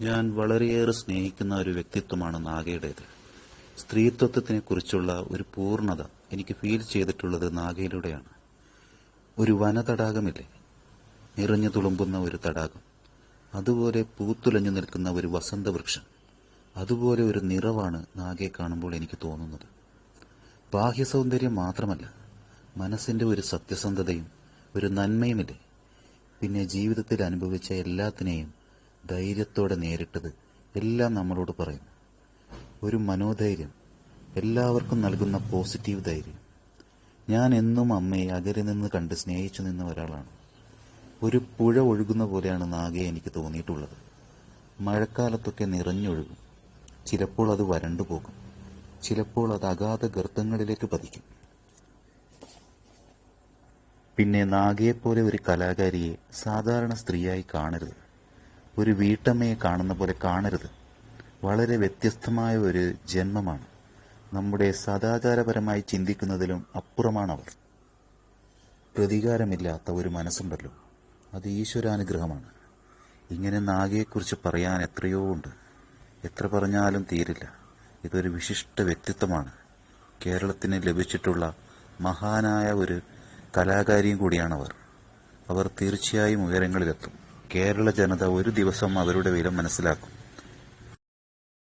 ഞാൻ വളരെയേറെ സ്നേഹിക്കുന്ന ഒരു വ്യക്തിത്വമാണ് നാഗയുടേത്. സ്ത്രീത്വത്തിനെ കുറിച്ചുള്ള ഒരു പൂർണത എനിക്ക് ഫീൽ ചെയ്തിട്ടുള്ളത് നാഗയിലൂടെയാണ്. ഒരു വനതടാകമില്ലേ? നിറഞ്ഞു തുളുമ്പുന്ന ഒരു തടാകം. അതുപോലെ പൂത്തുലഞ്ഞു നിൽക്കുന്ന ഒരു വസന്തവൃക്ഷം. അതുപോലെ ഒരു നിറവാണ് നാഗയെ കാണുമ്പോൾ എനിക്ക് തോന്നുന്നത്. ബാഹ്യ സൗന്ദര്യം മാത്രമല്ല മനസ്സിന്റെ ഒരു സത്യസന്ധതയും ഒരു നന്മയുമില്ലേ? പിന്നെ ജീവിതത്തിൽ അനുഭവിച്ച എല്ലാത്തിനെയും ധൈര്യത്തോടെ നേരിട്ടത് എല്ലാം നമ്മളോട് പറയുന്നു ഒരു മനോധൈര്യം എല്ലാവർക്കും നൽകുന്ന പോസിറ്റീവ് ധൈര്യം. ഞാൻ എന്നും അമ്മയെ അകലെ നിന്ന് കണ്ട് സ്നേഹിച്ചു നിന്ന ഒരാളാണ്. ഒരു പുഴ ഒഴുകുന്ന പോലെയാണ് നാഗയെ എനിക്ക് തോന്നിയിട്ടുള്ളത്. മഴക്കാലത്തൊക്കെ നിറഞ്ഞൊഴുകും. ചിലപ്പോൾ അത് വരണ്ടു പോകും. ചിലപ്പോൾ അത് അഗാധ ഗർത്തങ്ങളിലേക്ക് പതിക്കും. പിന്നെ നാഗയെപ്പോലെ ഒരു കലാകാരിയെ സാധാരണ സ്ത്രീയായി കാണരുത്. ഒരു വീട്ടമ്മയെ കാണുന്ന പോലെ കാണരുത്. വളരെ വ്യത്യസ്തമായ ഒരു ജന്മമാണ്. നമ്മുടെ സദാചാരപരമായി ചിന്തിക്കുന്നതിലും അപ്പുറമാണ് അവർ പ്രതികാരമില്ലാത്ത ഒരു മനസ്സുണ്ടല്ലോ. അത് ഈശ്വരാനുഗ്രഹമാണ്. ഇങ്ങനെ നാഗയെക്കുറിച്ച് പറയാൻ എത്രയോ ഉണ്ട്. എത്ര പറഞ്ഞാലും തീരില്ല. ഇതൊരു വിശിഷ്ട വ്യക്തിത്വമാണ്. കേരളത്തിന് ലഭിച്ചിട്ടുള്ള മഹാനായ ഒരു കലാകാരിയും കൂടിയാണവർ. അവർ തീർച്ചയായും ഉയരങ്ങളിലെത്തും. കേരള ജനത ഒരു ദിവസം അവരുടെ വില മനസ്സിലാക്കും.